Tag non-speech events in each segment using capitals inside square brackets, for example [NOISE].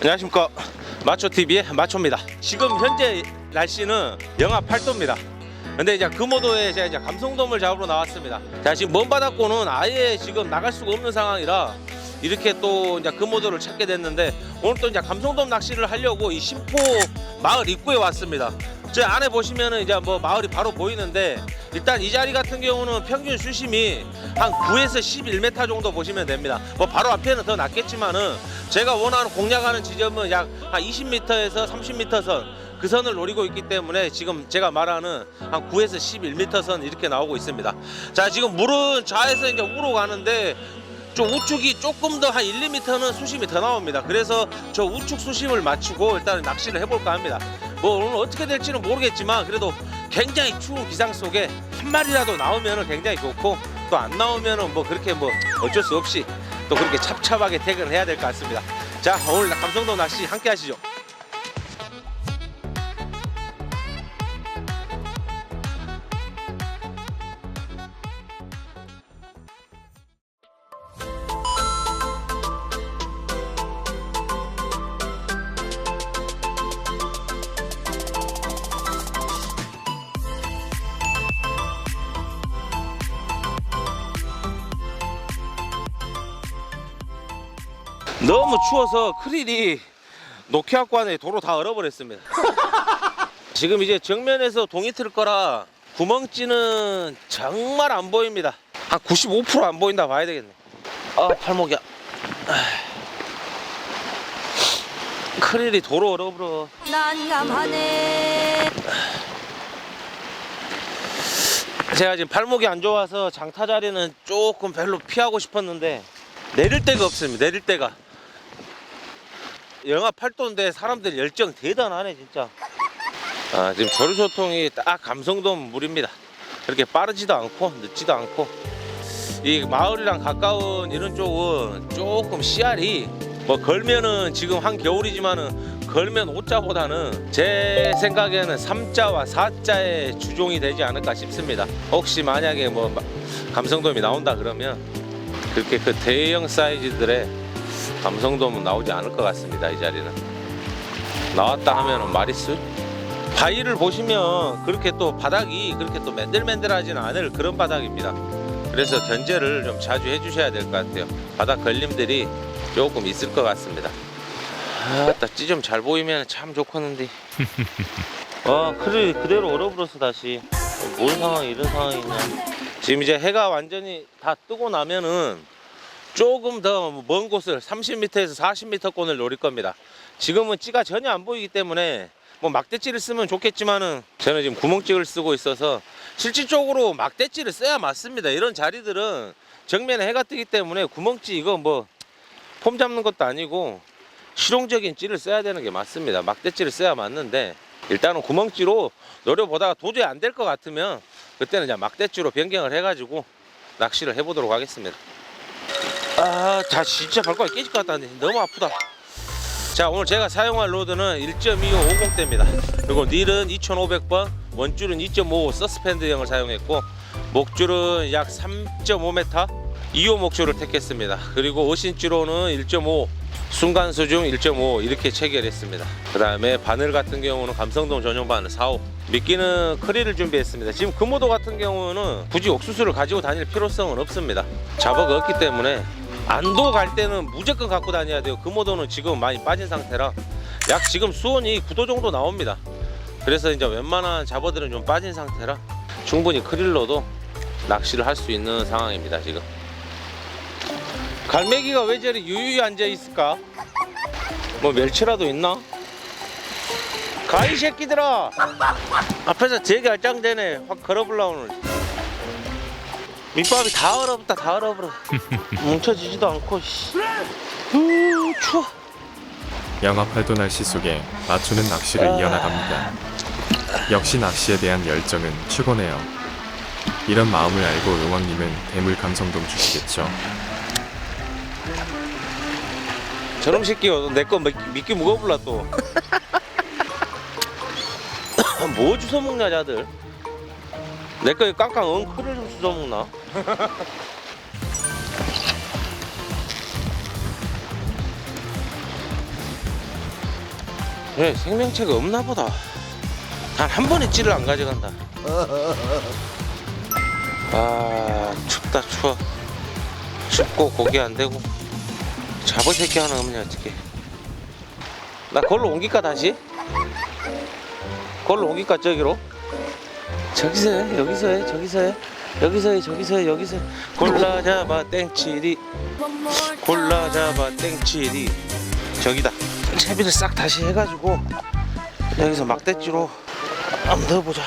안녕하십니까. 마초TV의 마초입니다. 지금 현재 날씨는 영하 8도입니다. 근데 이제 금오도에 제가 이제 감성돔을 잡으러 나왔습니다. 자 지금 먼 바닷고는 아예 지금 나갈 수가 없는 상황이라 이렇게 또 이제 금오도를 찾게 됐는데 오늘 또 이제 감성돔 낚시를 하려고 이 심포 마을 입구에 왔습니다 저 안에 보시면은 이제 뭐 마을이 바로 보이는데 일단 이 자리 같은 경우는 평균 수심이 한 9에서 11m 정도 보시면 됩니다. 뭐 바로 앞에는 더 낮겠지만은 제가 원하는 공략하는 지점은 약 한 20m에서 30m 선 그 선을 노리고 있기 때문에 지금 제가 말하는 한 9에서 11m 선 이렇게 나오고 있습니다. 자 지금 물은 좌에서 이제 우로 가는데 좀 우측이 조금 더 한 1, 2m는 수심이 더 나옵니다. 그래서 저 우측 수심을 맞추고 일단 낚시를 해볼까 합니다. 뭐 오늘 어떻게 될지는 모르겠지만 그래도 굉장히 추운 기상 속에 한 마리라도 나오면 굉장히 좋고 또 안 나오면은 뭐 그렇게 뭐 어쩔 수 없이 또 그렇게 찹찹하게 퇴근을 해야 될 것 같습니다. 자 오늘 감성도 낚시 함께 하시죠. 너무 추워서 크릴이 노키아고 안에 도로 다 얼어버렸습니다. [LAUGHS] 지금 이제 정면에서 동이 틀 거라 구멍찌는 정말 안 보입니다. 한 95%안 보인다 봐야 되겠네. 아 팔목이야. 크릴이 도로 얼어버려. 난감하네 제가 지금 발목이 안 좋아서 장타 자리는 조금 별로 피하고 싶었는데 내릴 데가 없습니다. 내릴 데가. 영하 8도인데 사람들 열정 대단하네 진짜. 아, 지금 조류소통이 딱 감성돔 물입니다. 그렇게 빠르지도 않고 늦지도 않고 이 마을이랑 가까운 이런 쪽은 조금 씨알이 뭐 걸면은 지금 한 겨울이지만은 걸면 5자보다는 제 생각에는 3자와 4자의 주종이 되지 않을까 싶습니다. 혹시 만약에 뭐 마- 감성돔이 나온다 그러면 그렇게 그 대형 사이즈들의 감성돔은 나오지 않을 것 같습니다. 이 자리는 나왔다 하면은 마리스 바위를 보시면 그렇게 또 바닥이 그렇게 또 맨들맨들하지는 않을 그런 바닥입니다. 그래서 견제를 좀 자주 해주셔야 될 것 같아요. 바닥 걸림들이 조금 있을 것 같습니다. 아따 찌좀 잘 보이면 참 좋겠는데. 아 [LAUGHS] 그래 그대로 얼어버렸어 다시. 뭔 상황이 이런 상황이냐. 지금 이제 해가 완전히 다 뜨고 나면은 조금 더 먼 곳을 30m에서 40m권을 노릴 겁니다. 지금은 찌가 전혀 안 보이기 때문에 뭐 막대찌를 쓰면 좋겠지만은 저는 지금 구멍찌를 쓰고 있어서 실질적으로 막대찌를 써야 맞습니다. 이런 자리들은 정면에 해가 뜨기 때문에 구멍찌 이거 뭐 폼 잡는 것도 아니고 실용적인 찌를 써야 되는 게 맞습니다. 막대찌를 써야 맞는데 일단은 구멍찌로 노려보다가 도저히 안 될 것 같으면 그때는 이제 막대찌로 변경을 해가지고 낚시를 해보도록 하겠습니다. 아, 자 진짜 발가락 깨질 것 같다는데 너무 아프다. 자 오늘 제가 사용할 로드는 1.25 50대입니다. 그리고 닐은 2,500번, 원줄은 2.5 서스펜드형을 사용했고 목줄은 약 3.5m 2호 목줄을 택했습니다. 그리고 어신줄로는 1.5 순간 수중 1.5 이렇게 체결했습니다. 그 다음에 바늘 같은 경우는 감성동 전용 바늘 4호 미끼는 크릴을 준비했습니다. 지금 금오도 같은 경우는 굳이 옥수수를 가지고 다닐 필요성은 없습니다. 잡어가 없기 때문에 안도 갈 때는 무조건 갖고 다녀야 돼요. 금오도는 지금 많이 빠진 상태라 약 지금 수온이 9도 정도 나옵니다. 그래서 이제 웬만한 잡어들은 좀 빠진 상태라 충분히 크릴로도 낚시를 할 수 있는 상황입니다. 지금. 갈매기가 왜 저리 유유히 앉아 있을까? 뭐 멸치라도 있나? 가이 새끼들아! 앞에서 되게 알짱대네. 확 걸어볼라 오늘. 밑밥이 다 얼어붙다 다 얼어버려. [LAUGHS] 뭉쳐지지도 않고. 씨. 후 추워. 8도 날씨 속에 맞추는 낚시를 이어나갑니다. 역시 낚시에 대한 열정은 최고네요. 이런 마음을 알고 용왕님은 대물 감성돔 주시겠죠. 저놈 새끼요 내거 미끼 무거울라 또. [LAUGHS] 뭐 주워 먹냐 자들. 내 거에 깡깡 엉크를 좀 주워 먹나? 그래 생명체가 없나 보다 단 한 번의 찌를 안 가져간다 [LAUGHS] 아 춥다 추워 춥고 고기 안 되고 잡을 새끼 하나 없냐 어떻게 나 걸로 옮길까 다시? 걸로 옮길까 저기로? 저기서 해 여기서 해 저기서 해 여기서 해 저기서 해 여기서 해 골라 잡아 땡치리. 골라 잡아 땡치리. 저기다. 채비를 싹 다시 해가지고 여기서 막대찌로 한번 넣어보자.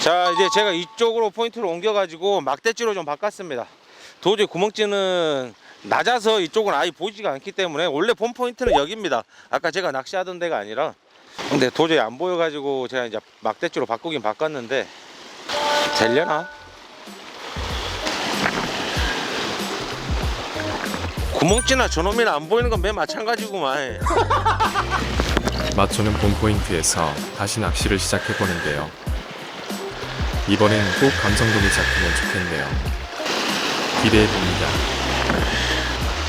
자 이제 제가 이쪽으로 포인트를 옮겨가지고 막대찌로 좀 바꿨습니다. 도저히 구멍찌는 낮아서 이쪽은 아예 보이지가 않기 때문에 원래 본 포인트는 여기입니다. 아까 제가 낚시하던 데가 아니라 근데 도저히 안 보여가지고 제가 이제 막대찌로 바꾸긴 바꿨는데 되려나? 구멍찌나 저놈이나 안 보이는 건매 마찬가지구만 [LAUGHS] 마초는 본 포인트에서 다시 낚시를 시작해 보는데요. 이번엔 꼭 감성돔이 잡히면 좋겠네요. 기대해 봅니다.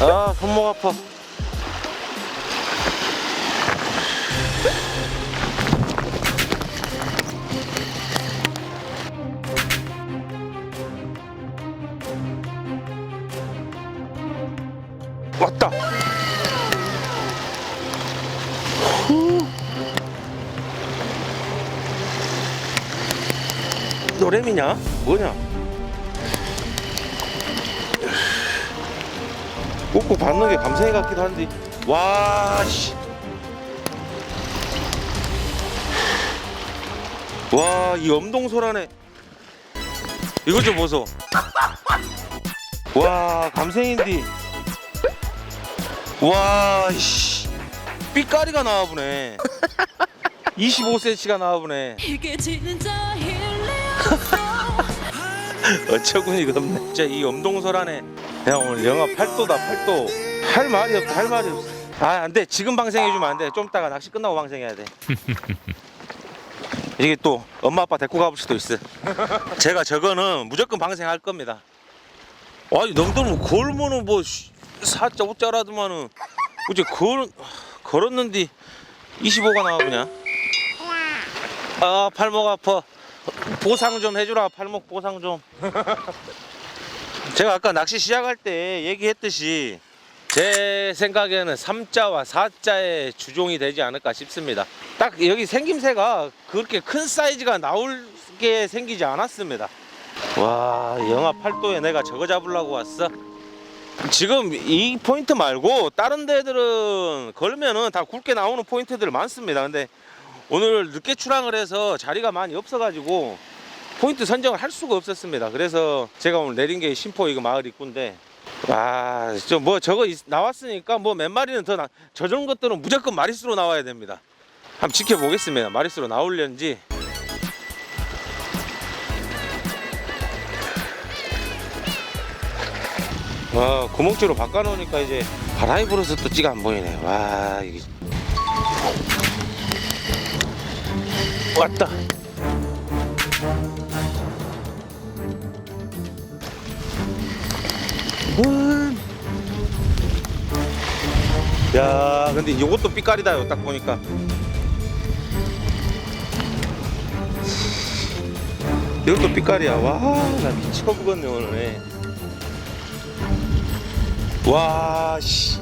아 손목 아파 왔다. 후. 노래미냐? 뭐냐? 꾹꾹 받는 게 감성이 같기도 한데. 와 씨. 와 이 엄동소란에. 이거 좀 보소. 와 감성인디 와 씨. 삐까리가 나와보네. 25cm가 [LAUGHS] 나와보네. 이게 진짜 일리 [LAUGHS] 어처구니가 없네. 진짜 이 엄동설 안에 야 오늘 영하 8도다 8도. 할 말이 없다 할 말이 없어. 아 안 돼. 지금 방생해주면 안 돼. 좀 이따가 낚시 끝나고 방생해야 돼. [LAUGHS] 이게 또 엄마 아빠 데리고 가볼 수도 있어. 제가 저거는 무조건 방생할 겁니다. 아니 너희들 뭐 씨, 사자 오자라더만은 어제 걸 걸었는데 25가 나와보냐 아 팔목 아파. 보상 좀 해주라 팔목 보상 좀. 제가 아까 낚시 시작할 때 얘기했듯이 제 생각에는 3자와 4자의 주종이 되지 않을까 싶습니다. 딱 여기 생김새가 그렇게 큰 사이즈가 나올게 생기지 않았습니다. 와 영하 8도에 내가 저거 잡으려고 왔어 지금 이 포인트 말고 다른 데들은 걸면은 다 굵게 나오는 포인트들 많습니다 근데 오늘 늦게 출항을 해서 자리가 많이 없어가지고 포인트 선정을 할 수가 없었습니다. 그래서 제가 오늘 내린 게 신포 이거 마을 입구인데 아, 저뭐 저거 있- 나왔으니까 뭐 몇 마리는 더 나, 저런 것들은 무조건 마리수로 나와야 됩니다. 한번 지켜보겠습니다. 마리수로 나올련지. 와, 구멍줄로 바꿔놓으니까 이제 바람이 불어서 또 찌가 안 보이네. 와, 이게. 왔다. 음. 야, 근데 이것도 삐까리다, 딱 보니까. 이것도 삐까리야. 와, 나 미쳐버렸네, 오늘. 와, 씨.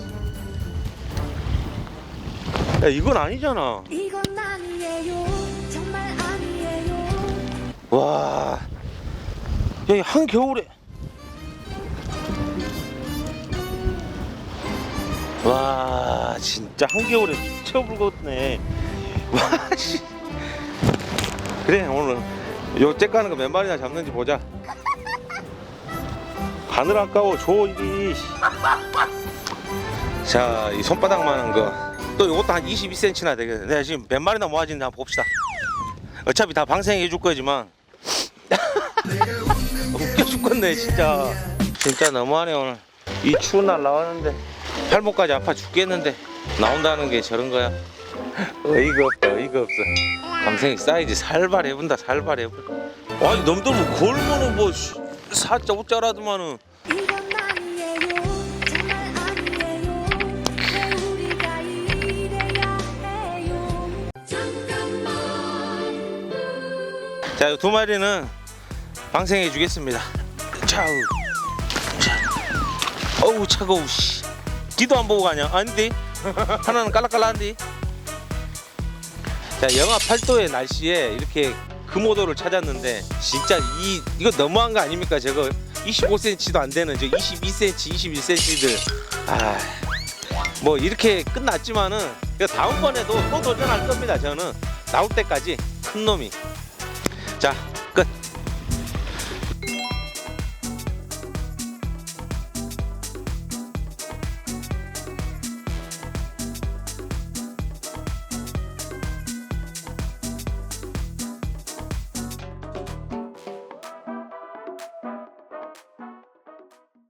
야, 이건 아니잖아. 이건 아니에요 정말 아니에요 와, 여기 한겨울에. 와, 진짜 한겨울에 미쳐불겠네. 와, 씨. 그래, 오늘 요 째 까는 거 몇 마리나 잡는지 보자. 바늘 아까워, 줘. 씨. 자, 이 손바닥만한 거. 또 이것도 한 22cm나 되겠네. 내가 지금 몇 마리나 모아지는지 한번 봅시다. 어차피 다 방생해 줄 거지만 [LAUGHS] 웃겨 죽겠네 진짜 진짜 너무하네 오늘 이 추운 날 나왔는데 팔목까지 아파 죽겠는데 나온다는 게 저런 거야 어이가 없다 어이가 없어 감생이 사이즈 살발해 본다 살발해 본 아니 놈들 뭐 걸면은 뭐 씨, 사자 우짜라더만은 자, 두 마리는 방생해 주겠습니다. 차우. 어우, 차가워, 씨. 기도 안 보고 가냐? 아닌데? 하나는 깔락깔락한데? 자, 영하 8도의 날씨에 이렇게 금오도를 찾았는데 진짜 이 이거 너무한 거 아닙니까? 저거 25cm도 안 되는 저 22cm, 21cm들. 아. 뭐 이렇게 끝났지만은 그 다음번에도 또 도전할 겁니다. 저는 나올 때까지 큰 놈이. 자,